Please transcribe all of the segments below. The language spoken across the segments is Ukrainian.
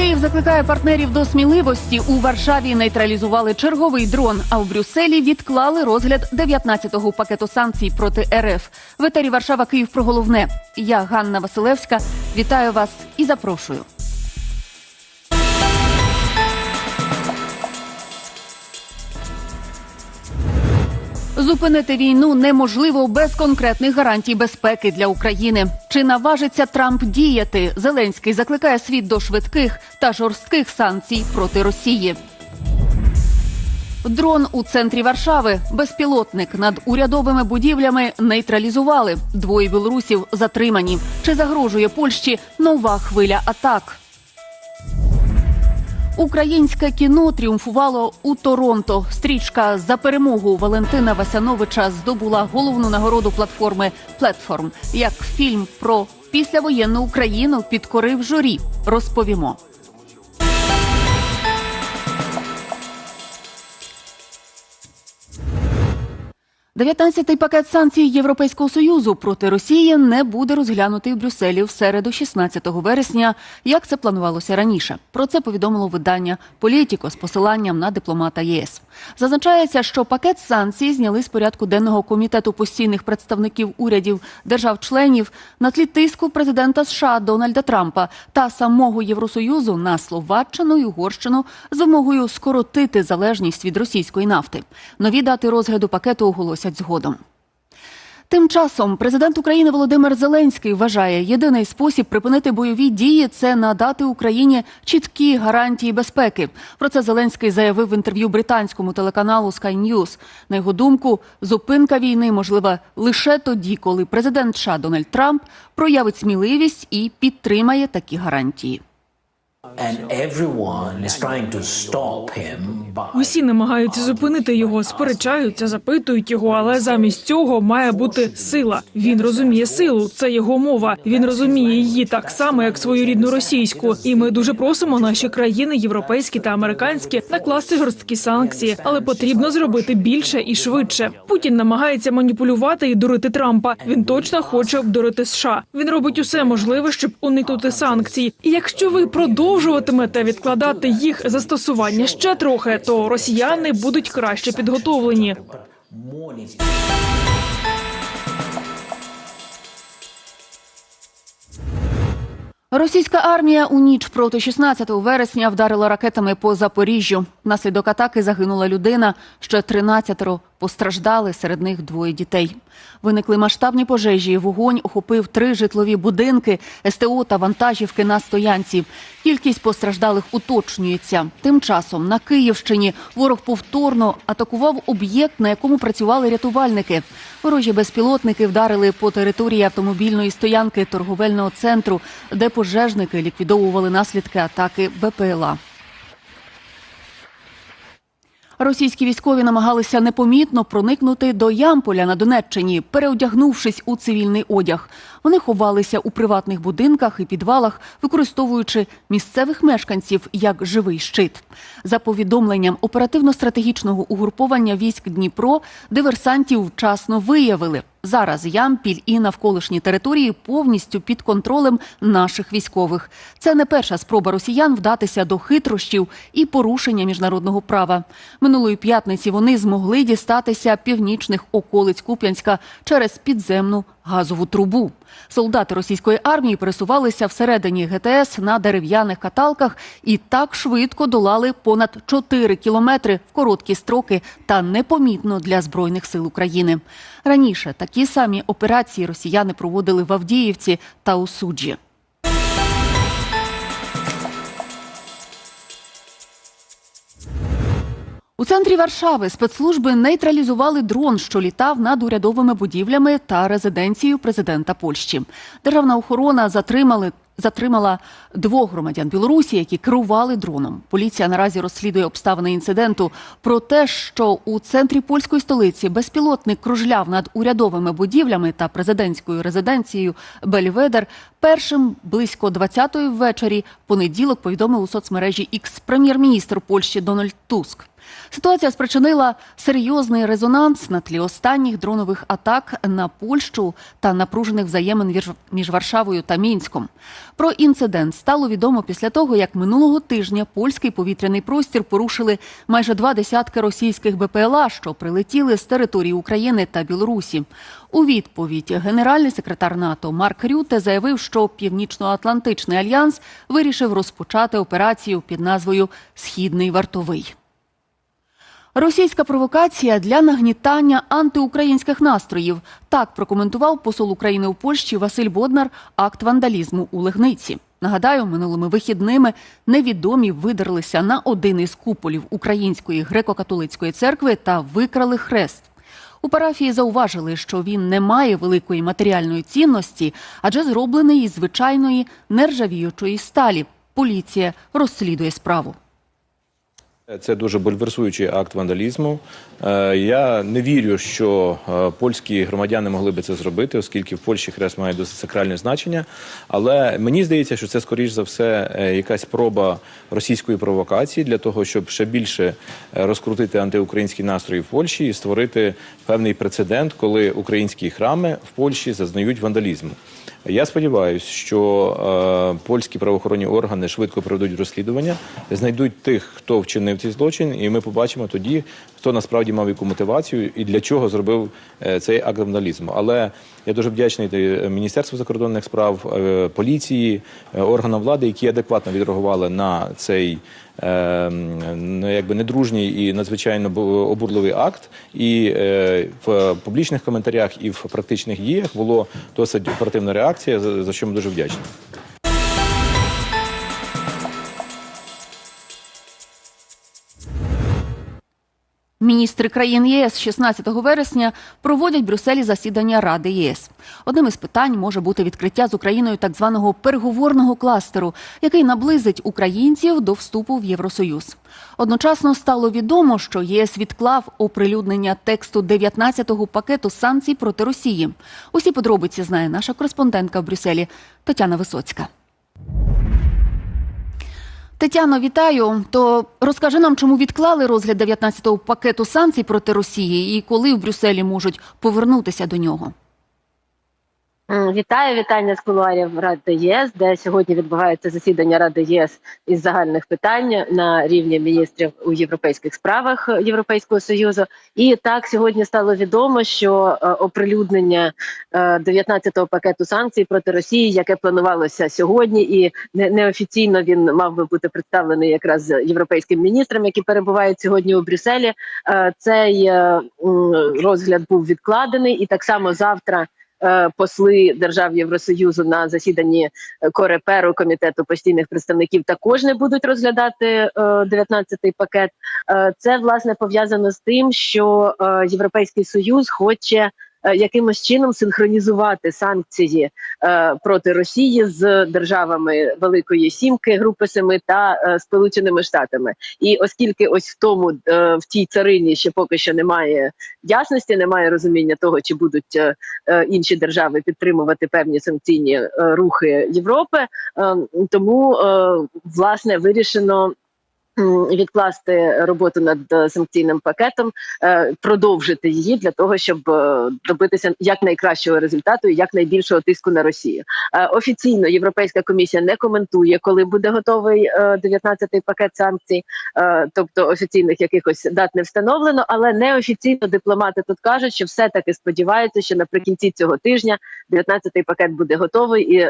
Київ закликає партнерів до сміливості. У Варшаві нейтралізували черговий дрон. А в Брюсселі відклали розгляд 19-го пакету санкцій проти РФ. В етері Варшава Київ про головне. Я Ганна Василевська. Вітаю вас і запрошую. Зупинити війну неможливо без конкретних гарантій безпеки для України. Чи наважиться Трамп діяти? Зеленський закликає світ до швидких та жорстких санкцій проти Росії. Дрон у центрі Варшави. Безпілотник над урядовими будівлями нейтралізували. Двоє білорусів затримані. Чи загрожує Польщі нова хвиля атак? Українське кіно тріумфувало у Торонто. Стрічка за перемогу Валентина Васяновича здобула головну нагороду платформи Плетформ. Як фільм про післявоєнну Україну підкорив журі. Розповімо. Дев'ятнадцятий пакет санкцій Європейського союзу проти Росії не буде розглянутий в Брюсселі в середу, 16 вересня, як це планувалося раніше. Про це повідомило видання Політіко з посиланням на дипломата ЄС. Зазначається, що пакет санкцій зняли з порядку денного комітету постійних представників урядів держав-членів на тлі тиску президента США Дональда Трампа та самого Євросоюзу на Словаччину і Угорщину з вимогою скоротити залежність від російської нафти. Нові дати розгляду пакету оголосять згодом. Тим часом президент України Володимир Зеленський вважає, єдиний спосіб припинити бойові дії це надати Україні чіткі гарантії безпеки. Про це Зеленський заявив в інтерв'ю британському телеканалу Sky News. На його думку, зупинка війни можлива лише тоді, коли президент США Дональд Трамп проявить сміливість і підтримає такі гарантії. Усі намагаються зупинити його, сперечаються, запитують його, але замість цього має бути сила. Він розуміє силу, це його мова. Він розуміє її так само, як свою рідну російську. І ми дуже просимо наші країни, європейські та американські, накласти жорсткі санкції, але потрібно зробити більше і швидше. Путін намагається маніпулювати і дурити Трампа. Він точно хоче обдурити США. Він робить усе можливе, щоб уникнути санкцій. І якщо ви продовжуватимете відкладати їх застосування ще трохи, то росіяни будуть краще підготовлені. Російська армія у ніч проти 16 вересня вдарила ракетами по Запоріжжю. Внаслідок атаки загинула людина. Ще 13 постраждали, серед них двоє дітей. Виникли масштабні пожежі. Вогонь охопив три житлові будинки, СТО та вантажівки на стоянці. Кількість постраждалих уточнюється. Тим часом на Київщині ворог повторно атакував об'єкт, на якому працювали рятувальники. Ворожі безпілотники вдарили по території автомобільної стоянки торговельного центру, де пожежники ліквідовували наслідки атаки БПЛА. Російські військові намагалися непомітно проникнути до Ямполя на Донеччині, переодягнувшись у цивільний одяг. Вони ховалися у приватних будинках і підвалах, використовуючи місцевих мешканців як живий щит. За повідомленням оперативно-стратегічного угруповання військ Дніпро, диверсантів вчасно виявили. Зараз Ямпіль і навколишні території повністю під контролем наших військових. Це не перша спроба росіян вдатися до хитрощів і порушення міжнародного права. Минулої п'ятниці вони змогли дістатися північних околиць Куп'янська через підземну газову трубу. Солдати російської армії пересувалися всередині ГТС на дерев'яних каталках і так швидко долали понад 4 кілометри в короткі строки та непомітно для збройних сил України. Раніше такі самі операції росіяни проводили в Авдіївці та у суджі. У центрі Варшави спецслужби нейтралізували дрон, що літав над урядовими будівлями та резиденцією президента Польщі. Державна охорона затримали. Затримала двох громадян Білорусі, які керували дроном. Поліція наразі розслідує обставини інциденту. Про те, що у центрі польської столиці безпілотник кружляв над урядовими будівлями та президентською резиденцією Бельведер. Першим близько 20-ї ввечері понеділок повідомив у соцмережі X прем'єр-міністр Польщі Дональд Туск. Ситуація спричинила серйозний резонанс на тлі останніх дронових атак на Польщу та напружених взаємин між Варшавою та Мінськом. Про інцидент стало відомо після того, як минулого тижня польський повітряний простір порушили майже два десятки російських БПЛА, що прилетіли з території України та Білорусі. У відповідь генеральний секретар НАТО Марк Рюте заявив, що Північно-Атлантичний альянс вирішив розпочати операцію під назвою Східний вартовий. Російська провокація для нагнітання антиукраїнських настроїв. Так прокоментував посол України у Польщі Василь Боднар акт вандалізму у Легниці. Нагадаю, минулими вихідними невідомі видерлися на один із куполів Української греко-католицької церкви та викрали хрест. У парафії зауважили, що він не має великої матеріальної цінності, адже зроблений із звичайної нержавіючої сталі. Поліція розслідує справу. Це дуже бульверсуючий акт вандалізму. Е, Я не вірю, що е, польські громадяни могли би це зробити, оскільки в Польщі хрест має досить сакральне значення. Але мені здається, що це скоріш за все е, якась проба російської провокації для того, щоб ще більше розкрутити антиукраїнські настрої в Польщі і створити певний прецедент, коли українські храми в Польщі зазнають вандалізму. Я сподіваюся, що е, польські правоохоронні органи швидко проведуть розслідування, знайдуть тих, хто вчинив цей злочин, і ми побачимо тоді, хто насправді мав яку мотивацію і для чого зробив е, цей акт вандалізму. Але я дуже вдячний е, Міністерству закордонних справ, е, поліції, е, органам влади, які адекватно відреагували на цей е, якби недружній і надзвичайно бу- обурливий акт. І е, в публічних коментарях і в практичних діях було досить оперативна реакція, за, за що ми дуже вдячні. Міністри країн ЄС 16 вересня проводять в Брюсселі засідання Ради ЄС. Одним із питань може бути відкриття з Україною так званого переговорного кластеру, який наблизить українців до вступу в Євросоюз. Одночасно стало відомо, що ЄС відклав оприлюднення тексту 19-го пакету санкцій проти Росії. Усі подробиці знає наша кореспондентка в Брюсселі Тетяна Висоцька. Тетяно, вітаю. То розкажи нам, чому відклали розгляд 19-го пакету санкцій проти Росії і коли в Брюсселі можуть повернутися до нього. М, Вітаю, вітання з кулуарів Ради ЄС, де сьогодні відбувається засідання Ради ЄС із загальних питань на рівні міністрів у європейських справах Європейського союзу. І так сьогодні стало відомо, що е, оприлюднення е, 19-го пакету санкцій проти Росії, яке планувалося сьогодні, і не- неофіційно він мав би бути представлений якраз європейським міністрам, які перебувають сьогодні у Брюсселі. Е, Цей е, розгляд був відкладений, і так само завтра е, посли держав Євросоюзу на засіданні е, Кореперу комітету постійних представників також не будуть розглядати е, 19-й пакет. Е, Це власне пов'язано з тим, що е, Європейський Союз хоче. Е, Якимось чином синхронізувати санкції е, проти Росії з державами Великої Сімки, Групи Семи та е, Сполученими Штатами, і оскільки ось в тому в тій царині ще поки що немає ясності, немає розуміння того, чи будуть інші держави підтримувати певні санкційні рухи Європи. Тому власне вирішено. Відкласти роботу над е, санкційним пакетом, е, продовжити її для того, щоб е, добитися якнайкращого результату і якнайбільшого тиску на Росію. Офіційно Європейська комісія не коментує, коли буде готовий е, 19-й пакет санкцій, тобто офіційних якихось дат не встановлено, але неофіційно дипломати тут кажуть, що все таки сподіваються, що наприкінці цього тижня 19-й пакет буде готовий, і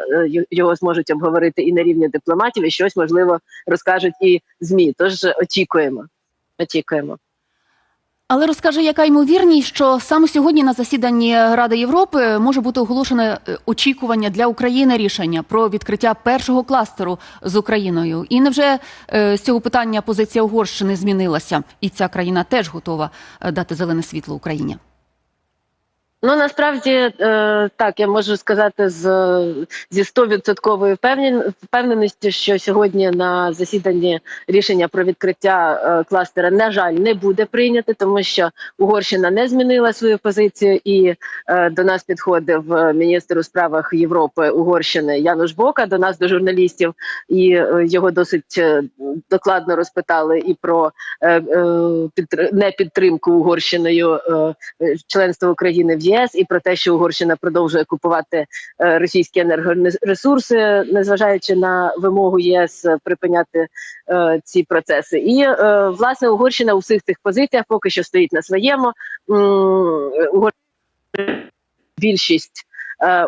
його зможуть обговорити і на рівні дипломатів, і щось можливо розкажуть і змі. Тож очікуємо. Очікуємо. Але розкаже, яка ймовірність, що саме сьогодні на засіданні Ради Європи може бути оголошене е, очікування для України рішення про відкриття першого кластеру з Україною. І невже е, з цього питання позиція Угорщини змінилася, і ця країна теж готова е, дати зелене світло Україні? Ну насправді е, так я можу сказати з зі стовідсотковою впевненістю, що сьогодні на засіданні рішення про відкриття е, кластера на жаль не буде прийнято, тому що Угорщина не змінила свою позицію, і е, до нас підходив міністр у справах Європи Угорщини Януш Бока. До нас до журналістів, і його досить докладно розпитали і про підтр- непідтримку Угорщиною членства України в ЄС, і про те, що Угорщина продовжує купувати е, російські енергоресурси, незважаючи на вимогу ЄС е, припиняти е, ці процеси. І власне Угорщина у всіх цих позиціях поки що стоїть на своєму. Угорщина Більшість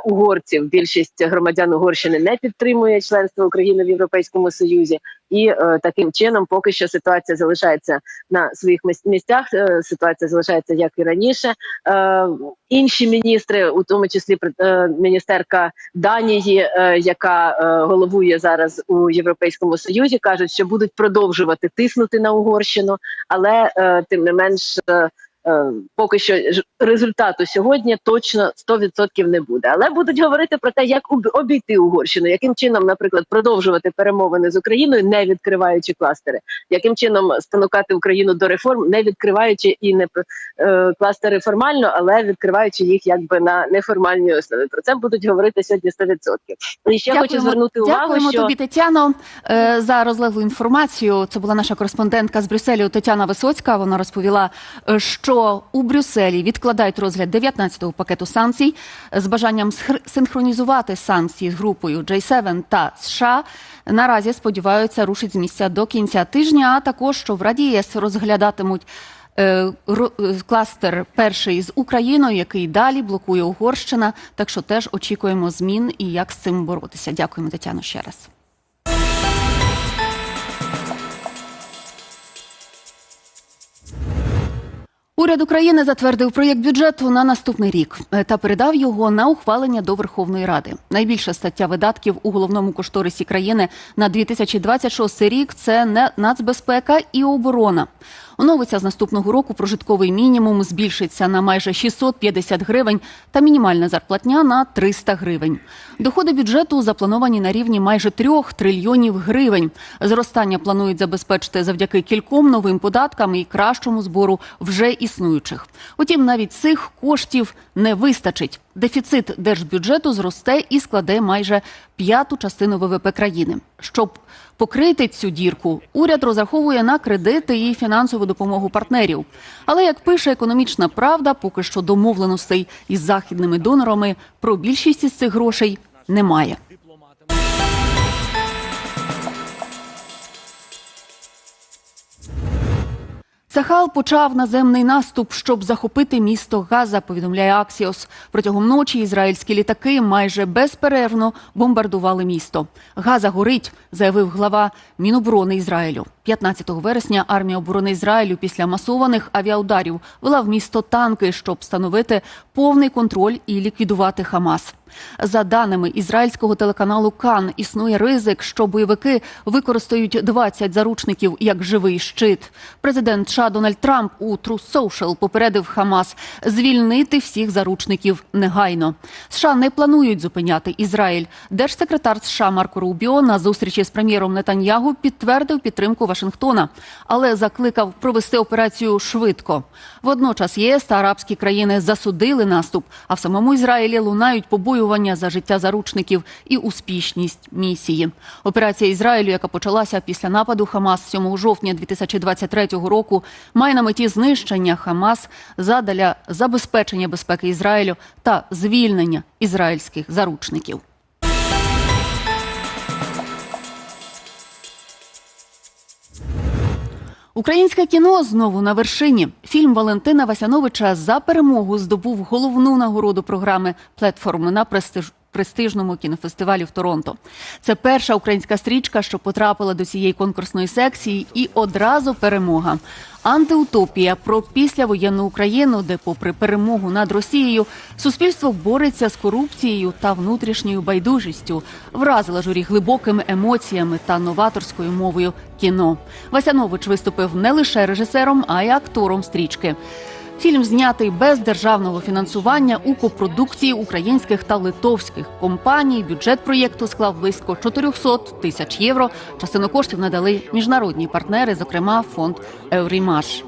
угорців, більшість громадян Угорщини не підтримує членство України в Європейському Союзі, і е, таким чином поки що ситуація залишається на своїх місцях. е, ситуація залишається як і раніше. Е, інші міністри, у тому числі е, міністерка Данії, е, яка е, головує зараз у Європейському Союзі, кажуть, що будуть продовжувати тиснути на Угорщину, але е, тим не менш. Е, поки що результату сьогодні точно 100% не буде. Але будуть говорити про те, як об- обійти Угорщину, яким чином, наприклад, продовжувати перемовини з Україною, не відкриваючи кластери, яким чином спонукати Україну до реформ, не відкриваючи і не е, кластери формально, але відкриваючи їх якби на неформальній основі. Про це будуть говорити сьогодні 100%. І ще хочу звернути увагу, дякуємо що тобі, Тетяно, е, за розлеглу інформацію. Це була наша кореспондентка з Брюсселю Тетяна Висоцька. Вона розповіла, е, що у Брюсселі відкладають розгляд 19-го пакету санкцій з бажанням синхронізувати санкції з групою J7 та США. Наразі сподіваються рушить з місця до кінця тижня. А також що в Раді ЄС розглядатимуть. е, е, Кластер перший з Україною, який далі блокує Угорщина. Так що теж очікуємо змін і як з цим боротися. Дякуємо, Тетяно, ще раз. Уряд України затвердив проєкт бюджету на наступний рік е, та передав його на ухвалення до Верховної Ради. Найбільша стаття видатків у головному кошторисі країни на 2026 рік це нацбезпека і оборона. Оновиться з наступного року прожитковий мінімум збільшиться на майже 650 гривень та мінімальна зарплатня на 300 гривень. Доходи бюджету заплановані на рівні майже 3 трильйонів гривень. Зростання планують забезпечити завдяки кільком новим податкам і кращому збору вже існуючих. Утім, навіть цих коштів не вистачить. Дефіцит держбюджету зросте і складе майже п'яту частину ВВП країни. Щоб покрити цю дірку, уряд розраховує на кредити і фінансову допомогу партнерів. Але як пише економічна правда, поки що домовленостей із західними донорами про більшість із цих грошей немає. Сахал почав наземний наступ, щоб захопити місто Газа. Повідомляє Аксіос. Протягом ночі ізраїльські літаки майже безперервно бомбардували місто. Газа горить, заявив глава Міноборони Ізраїлю. 15 вересня армія оборони Ізраїлю після масованих авіаударів вела в місто танки, щоб встановити повний контроль і ліквідувати Хамас. За даними ізраїльського телеканалу Кан, існує ризик, що бойовики використають 20 заручників як живий щит. Президент США Дональд Трамп у True Social попередив Хамас звільнити всіх заручників негайно. США не планують зупиняти Ізраїль. Держсекретар США Марко Рубіо на зустрічі з прем'єром Нетаньягу підтвердив підтримку Вашингтона, але закликав провести операцію швидко. Водночас ЄС та арабські країни засудили наступ, а в самому Ізраїлі лунають побоювання за життя заручників і успішність місії. Операція Ізраїлю, яка почалася після нападу Хамас 7 жовтня 2023 року, має на меті знищення Хамас задля забезпечення безпеки Ізраїлю та звільнення ізраїльських заручників. Українське кіно знову на вершині. Фільм Валентина Васяновича за перемогу здобув головну нагороду програми платформи на престиж. Престижному кінофестивалі в Торонто. Це перша українська стрічка, що потрапила до цієї конкурсної секції, і одразу перемога. Антиутопія про післявоєнну Україну, де, попри перемогу над Росією, суспільство бореться з корупцією та внутрішньою байдужістю, вразила журі глибокими емоціями та новаторською мовою кіно. Васянович виступив не лише режисером, а й актором стрічки. Фільм знятий без державного фінансування у копродукції українських та литовських компаній. Бюджет проєкту склав близько 400 тисяч євро. Частину коштів надали міжнародні партнери, зокрема фонд Еврімаш.